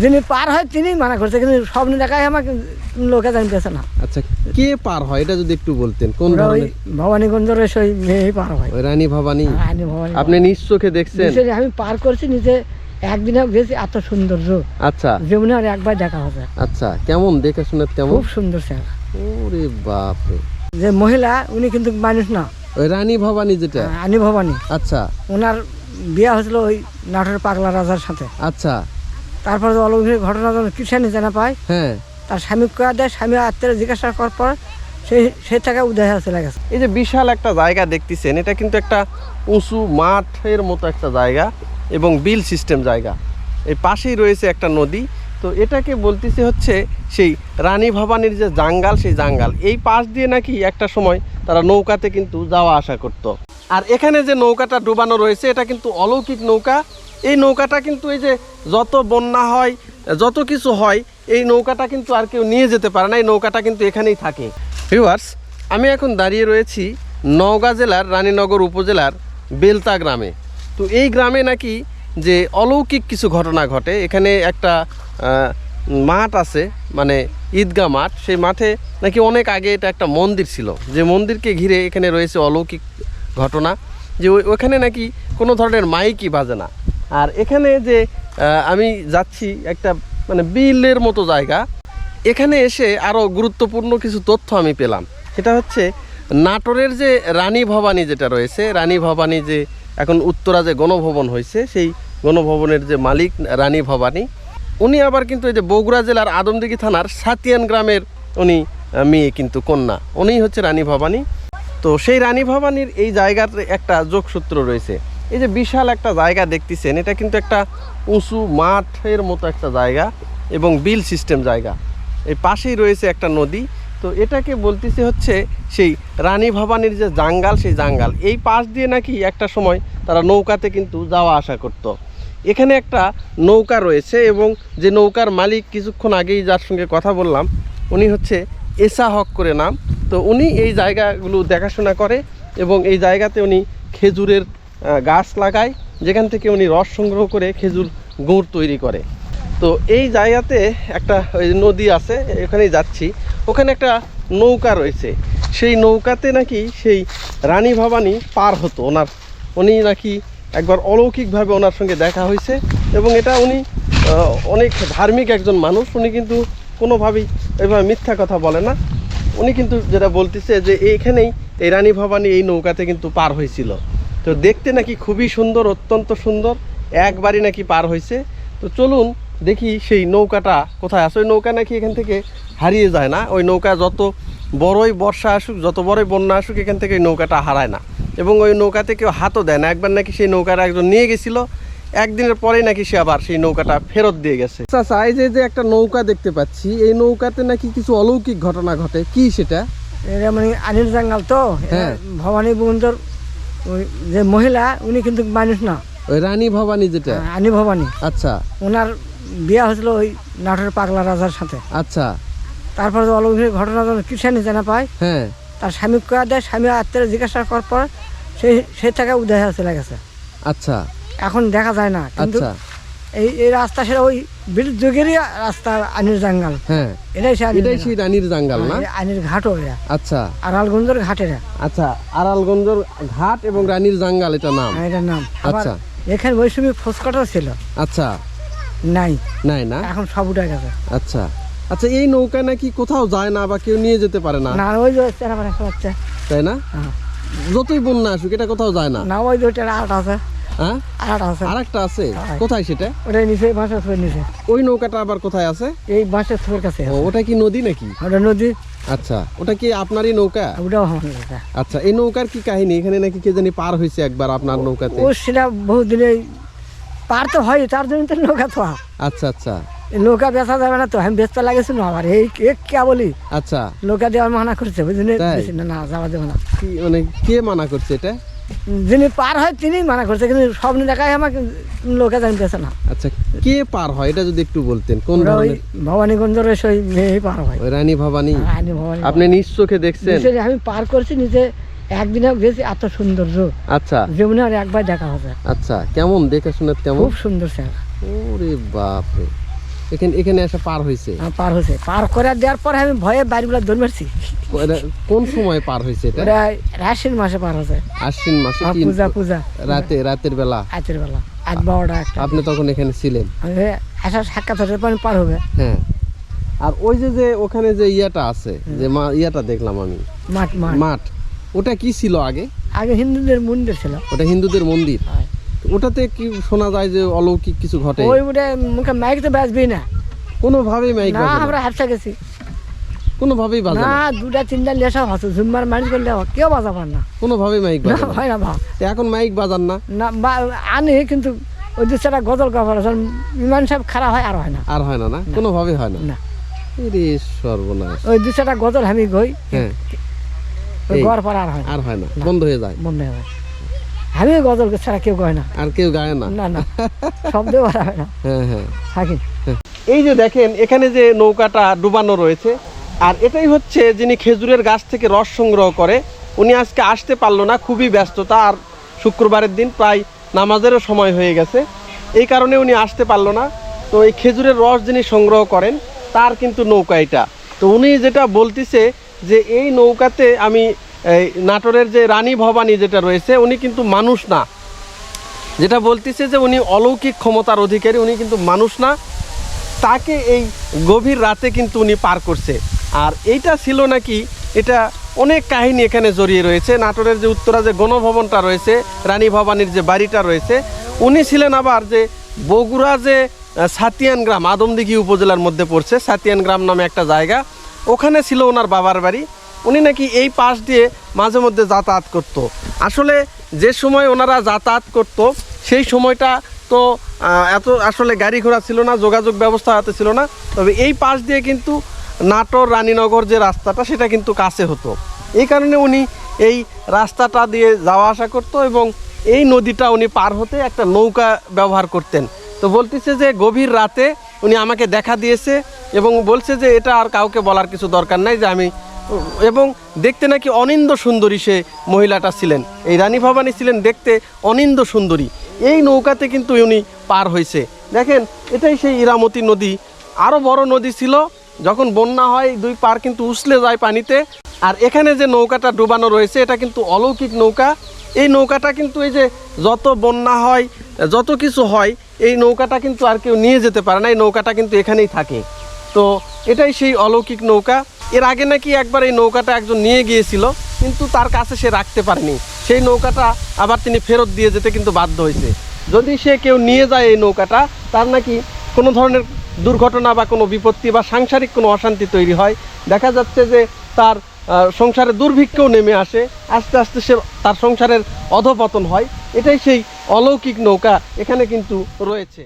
যিনি পার হয় তিনি মানা করছে কিন্তু স্বপ্ন দেখায় আমাকে লোকে জানতেছে না। আচ্ছা কে পার হয়? এটা যদি একটু বলতেন কোন ওই ভবানীগঞ্জের সেই মেয়েই পার হয়। ওই রানী ভবানী? আইনি ভবানী। আপনি নিজ চোখে দেখছেন? আমি পার করছি নিজে একদিনে গেছি এত সৌন্দর্য। আচ্ছা। জীবনে আর একবার দেখা হবে। আচ্ছা কেমন? দেখে শুনে কেমন? খুব সুন্দর চেহারা। ওরে বাপ রে যে মহিলা উনি কিন্তু মানুষ না। ওই রানী ভবানী যেটা? আনি ভবানী। আচ্ছা। ওনার বিয়ে হয়েছিল ওই নাটোর পাগলা রাজার সাথে। আচ্ছা। তারপরে অলৌকিক ঘটনা যখন কিষানি জানা পায় হ্যাঁ। তার স্বামী কয়া দেয় স্বামী আত্মীয় জিজ্ঞাসা করার পর সেই সেই থেকে উদয় হয়ে চলে গেছে। এই যে বিশাল একটা জায়গা দেখতেছেন এটা কিন্তু একটা উঁচু মাঠের মতো একটা জায়গা এবং বিল সিস্টেম জায়গা। এই পাশেই রয়েছে একটা নদী তো এটাকে বলতেছে হচ্ছে সেই রানী ভবানীর যে জাঙ্গাল সেই জাঙ্গাল। এই পাশ দিয়ে নাকি একটা সময় তারা নৌকাতে কিন্তু যাওয়া আসা করত। আর এখানে যে নৌকাটা ডুবানো রয়েছে এটা কিন্তু অলৌকিক নৌকা এই নৌকাটা কিন্তু এই যে যত বন্যা হয়, যত কিছু হয়, এই নৌকাটা কিন্তু আর কেউ নিয়ে যেতে পারে না, এই নৌকাটা কিন্তু এখানেই থাকে। ভিউয়ার্স আমি এখন দাঁড়িয়ে রয়েছি নওগাঁ জেলার রানীনগর উপজেলার বেলতা গ্রামে। তো এই গ্রামে নাকি যে অলৌকিক কিছু ঘটনা ঘটে, এখানে একটা মাঠ আছে মানে ঈদগাহ মাঠ। সেই মাঠে নাকি অনেক আগে এটা একটা মন্দির ছিল। যে মন্দিরকে ঘিরে এখানে রয়েছে অলৌকিক ঘটনা। যে ওখানে নাকি কোনো ধরনের মাইকই বাজে না। আর এখানে যে আমি যাচ্ছি একটা মানে বিলের মতো জায়গা, এখানে এসে আরও গুরুত্বপূর্ণ কিছু তথ্য আমি পেলাম। সেটা হচ্ছে নাটোরের যে রানী ভবানী যেটা রয়েছে, রানী ভবানী যে এখন উত্তরা যে গণভবন হয়েছে, সেই গণভবনের যে মালিক রানী ভবানী, উনি আবার কিন্তু এই যে বগুড়া জেলার আদমদিঘি থানার সাতিয়ান গ্রামের উনি মেয়ে কিন্তু কন্যা। উনি হচ্ছে রানী ভবানী। তো সেই রানী ভবানীর এই জায়গার একটা যোগসূত্র রয়েছে। এই যে বিশাল একটা জায়গা দেখতেছেন, এটা কিন্তু একটা উঁচু মাঠের মতো একটা জায়গা এবং বিল সিস্টেম জায়গা। এই পাশেই রয়েছে একটা নদী, তো এটাকে বলতেছে হচ্ছে সেই রানী ভবানীর যে জাঙ্গাল, সেই জাঙ্গাল। এই পাশ দিয়ে নাকি একটা সময় তারা নৌকাতে কিন্তু যাওয়া আসা করতো। এখানে একটা নৌকা রয়েছে এবং যে নৌকার মালিক কিছুক্ষণ আগেই যার সঙ্গে কথা বললাম, উনি হচ্ছে এসা হক করে নাম। তো উনি এই জায়গাগুলো দেখাশোনা করে এবং এই জায়গাতে উনি খেজুরের গাছ লাগায়, যেখান থেকে উনি রস সংগ্রহ করে খেজুর গুড় তৈরি করে। তো এই জায়গাতে একটা ওই নদী আছে, এখানেই যাচ্ছি। ওখানে একটা নৌকা রয়েছে। সেই নৌকাতে নাকি সেই রানী ভবানী পার হতো। ওনার, উনি নাকি একবার অলৌকিকভাবে ওনার সঙ্গে দেখা হয়েছে এবং এটা উনি অনেক ধার্মিক একজন মানুষ। উনি কিন্তু কোনোভাবেই এভাবে মিথ্যা কথা বলে না। উনি কিন্তু যেটা বলতেছে যে এইখানেই এই রানী ভবানী এই নৌকাতে কিন্তু পার হয়েছিল। তো দেখতে নাকি খুবই সুন্দর অত্যন্ত সুন্দর। একবারই নাকি পার হয়েছে তো চলুন দেখি সেই নৌকাটা কোথায় আছে। ওই নৌকা নাকি এখান থেকে হারিয়ে যায় না। ওই নৌকা যত বড়ই বর্ষা আসুক যত বড়ই বন্যা আসুক এখান থেকে ওই নৌকাটা হারায় না। এবং ওই নৌকাতে কেউ হাতও দেয় না। একবার নাকি সেই নৌকাটা একজন নিয়ে গেছিল। একদিনের পরেই নাকি সে আবার সেই নৌকাটা ফেরত দিয়ে গেছে। আচ্ছা এই যে যে একটা নৌকা দেখতে পাচ্ছি এই নৌকাতে নাকি কিছু অলৌকিক ঘটনা ঘটে। কি সেটা? এটা মানে আনিল জাঙ্গাল তো? হ্যাঁ। ভবানী বন্ধুর ওই যে মহিলা উনি কিন্তু মানুষ না। ওই রানী ভবানী যেটা? রানী ভবানী। আচ্ছা। ওনার বিয়ে হয়েছিল ওই নাটোর পাগলা রাজার সাথে। আচ্ছা। তারপরে অলৌকিক ঘটনা যখন কিষানি জানা পায় হ্যাঁ। তার স্বামী কয়া দেয় স্বামী আত্মীয় জিজ্ঞাসা করার পর সেই সেই থেকে উদয় হয়ে চলে গেছে। আচ্ছা। এখন দেখা যায় না কিন্তু আচ্ছা। এই এই রাস্তা সেটা ওই ব্রিটিশ যুগেরই রাস্তা আনির জাঙ্গাল। হ্যাঁ। এটাই সে এটাই সেই রানীর জাঙ্গাল না? হ্যাঁ, আনির ঘাটও এরা আচ্ছা। আড়ালগঞ্জের ঘাটের আচ্ছা আড়ালগঞ্জর ঘাট এবং রানীর জাঙ্গাল এটা নাম? এটার নাম। আচ্ছা। এখানে ওই সময় ফোসকাটাও ছিল। আচ্ছা। নাই। নাই না? এখন সব উঠে গেছে। আচ্ছা। আচ্ছা এই নৌকা নাকি কোথাও যায় না বা কেউ নিয়ে যেতে পারে না? না ওই যে তাই না? হ্যাঁ। যতই বন্যা আসুক এটা কোথাও যায় না? না ওই যে আট আছে। হ্যাঁ? আর একটা আছে। কোথায় সেটা? ওটাই নিচে নিচে। ওই নৌকাটা আবার কোথায় আছে? এই বাঁশের ছুঁয়ের কাছে ও ওটা কি নদী নাকি? ওটা নদী। আচ্ছা ওটা কি আপনারই নৌকা? ওটাও আমার কাছে। আচ্ছা এই নৌকার কি কাহিনী? এখানে নাকি কে জানি পার হয়েছে একবার আপনার নৌকাতে। ও সেটা বহু দিনে পার তো হয় তার জন্য তো নৌকা তো আচ্ছা আচ্ছা। নৌকা বেচা যাবে না তো আমি বেচতে লাগেছিল আবার এই কে বলি? আচ্ছা। নৌকা দেওয়ার মানা করছে বুঝলি? না না যাওয়া দেবে না। কি মানে কে মানা করছে এটা? যিনি পার হয় তিনি মানা করছে কিন্তু স্বপ্ন দেখায় আমাকে লোকে জানতেছে না। আচ্ছা কে পার হয়? এটা যদি একটু বলতেন কোন ওই ধরনের? ভবানীগঞ্জের সেই মেয়েই পার হয়। ওই রানী ভবানী? আইনি ভবানী। আপনি নিজ চোখে দেখছেন? আমি পার করছি নিজে একদিনে গেছি এত সৌন্দর্য। আচ্ছা। জীবনে আর একবার দেখা হবে। আচ্ছা কেমন? দেখে শুনে কেমন? খুব সুন্দর চেহারা। ওরে বাপ রে এখানে এখানে এসে পার হয়েছে পার হয়েছে পার করে দেওয়ার পরে আমি ভয়ে বাড়িগুলো দৌড় মারছি। কোন সময় পার হয়েছে এটা? রাশির মাসে পার হয়েছে আশ্বিন মাসে পূজা পূজা। রাতে রাতের বেলা? রাতের বেলা আট বারোটা একটা। আপনি তখন এখানে ছিলেন? আসার সাক্ষাৎ হতে পারেন পার হবে। হ্যাঁ। আর ওই যে যে ওখানে যে ইয়াটা আছে যে মা ইয়াটা দেখলাম আমি। মাঠ মাঠ। মাঠ। ওটা কি ছিল আগে? আগে হিন্দুদের মন্দির ছিল। ওটা হিন্দুদের মন্দির? হয়। ওটাতে কি শোনা যায় যে অলৌকিক কিছু ঘটে? ওই উঠে মুখে মাইক তো বাজবি না। কোনোভাবেই মাইক না আমরা হাফসা গেছি। কোনোভাবেই বাজে না দুটা তিনটা লেসা হচ্ছে ঝুম্মার মানুষ করলে কেউ বাজাবার না। কোনোভাবেই মাইক না বাজে না। হয় না ভাব এখন মাইক বাজান না। না বা- আনে কিন্তু ওই দু চারটা গজল গাবার বিমান সাহেব খারাপ হয় আর হয় না। আর হয় না না? কোনোভাবেই হয় না। না। রে সর্বনাশ। ওই দু চারটা গজল আমি গই হ্যাঁ। গড় পর আর হয় না। আর হয় না। বন্ধ হয়ে যায়। মনে হয় আমি গজল ছাড়া কেউ গয় না। আর কেউ গায় না? না না। শব্দ হয় না। হ্যাঁ হ্যাঁ। থাকি। এই যে দেখেন এখানে যে নৌকাটা ডুবানো রয়েছে আর এটাই হচ্ছে যিনি খেজুরের গাছ থেকে রস সংগ্রহ করে উনি আজকে আসতে পারল না খুবই ব্যস্ততা আর শুক্রবারের দিন প্রায় নামাজেরও সময় হয়ে গেছে। এই কারণে উনি আসতে পারল না। তো এই খেজুরের রস যিনি সংগ্রহ করেন তার কিন্তু নৌকা এটা। তো উনি যেটা বলতিছে যে এই নৌকাতে আমি এই নাটোরের যে রানী ভবানী যেটা রয়েছে, উনি কিন্তু মানুষ না। যেটা বলতেছে যে উনি অলৌকিক ক্ষমতার অধিকারী, উনি কিন্তু মানুষ না। তাকে এই গভীর রাতে কিন্তু উনি পার করছে। আর এইটা ছিল নাকি, এটা অনেক কাহিনী এখানে জড়িয়ে রয়েছে। নাটোরের যে উত্তরা যে গণভবনটা রয়েছে, রানী ভবানীর যে বাড়িটা রয়েছে, উনি ছিলেন আবার যে বগুড়া যে সাতিয়ান গ্রাম, আদমদিঘি উপজেলার মধ্যে পড়ছে। সাতিয়ান গ্রাম নামে একটা জায়গা। ওখানে ছিল ওনার বাবার বাড়ি। উনি নাকি এই পাশ দিয়ে মাঝে মধ্যে যাতায়াত করত। আসলে যে সময় ওনারা যাতায়াত করত, সেই সময়টা তো এত আসলে গাড়ি ঘোড়া ছিল না, যোগাযোগ ব্যবস্থা হাতে ছিল না। তবে এই পাশ দিয়ে কিন্তু নাটোর, রানীনগর যে রাস্তাটা, সেটা কিন্তু কাছে হতো। এই কারণে উনি এই রাস্তাটা দিয়ে যাওয়া আসা করতো এবং এই নদীটা উনি পার হতে একটা নৌকা ব্যবহার করতেন। তো বলতেছে যে গভীর রাতে উনি আমাকে দেখা দিয়েছে এবং বলছে যে এটা আর কাউকে বলার কিছু দরকার নাই যে আমি এবং দেখতে নাকি অনিন্দ সুন্দরী সে মহিলাটা ছিলেন। এই রানী ভবানী ছিলেন দেখতে অনিন্দ সুন্দরী। এই নৌকাতে কিন্তু উনি পার হয়েছে দেখেন, এটাই সেই ইরামতি নদী। আরও বড় নদী ছিল, যখন বন্যা হয়, দুই পার কিন্তু উছলে যায় পানিতে। আর এখানে যে নৌকাটা ডুবানো রয়েছে, এটা কিন্তু অলৌকিক নৌকা। এই নৌকাটা কিন্তু এই যে যত বন্যা হয়, যত কিছু হয়, এই নৌকাটা কিন্তু আর কেউ নিয়ে যেতে পারে না। এই নৌকাটা কিন্তু এখানেই থাকে। তো এটাই সেই অলৌকিক নৌকা। এর আগে নাকি একবার এই নৌকাটা একজন নিয়ে গিয়েছিল, কিন্তু তার কাছে সে রাখতে পারেনি। সেই নৌকাটা আবার তিনি ফেরত দিয়ে যেতে কিন্তু বাধ্য হয়েছে। যদি সে কেউ নিয়ে যায় এই নৌকাটা, তার নাকি কোনো ধরনের দুর্ঘটনা বা কোনো বিপত্তি বা সাংসারিক কোনো অশান্তি তৈরি হয়। দেখা যাচ্ছে যে তার সংসারে দুর্ভিক্ষও নেমে আসে, আস্তে আস্তে সে তার সংসারের অধপতন হয়। এটাই সেই অলৌকিক নৌকা এখানে কিন্তু রয়েছে।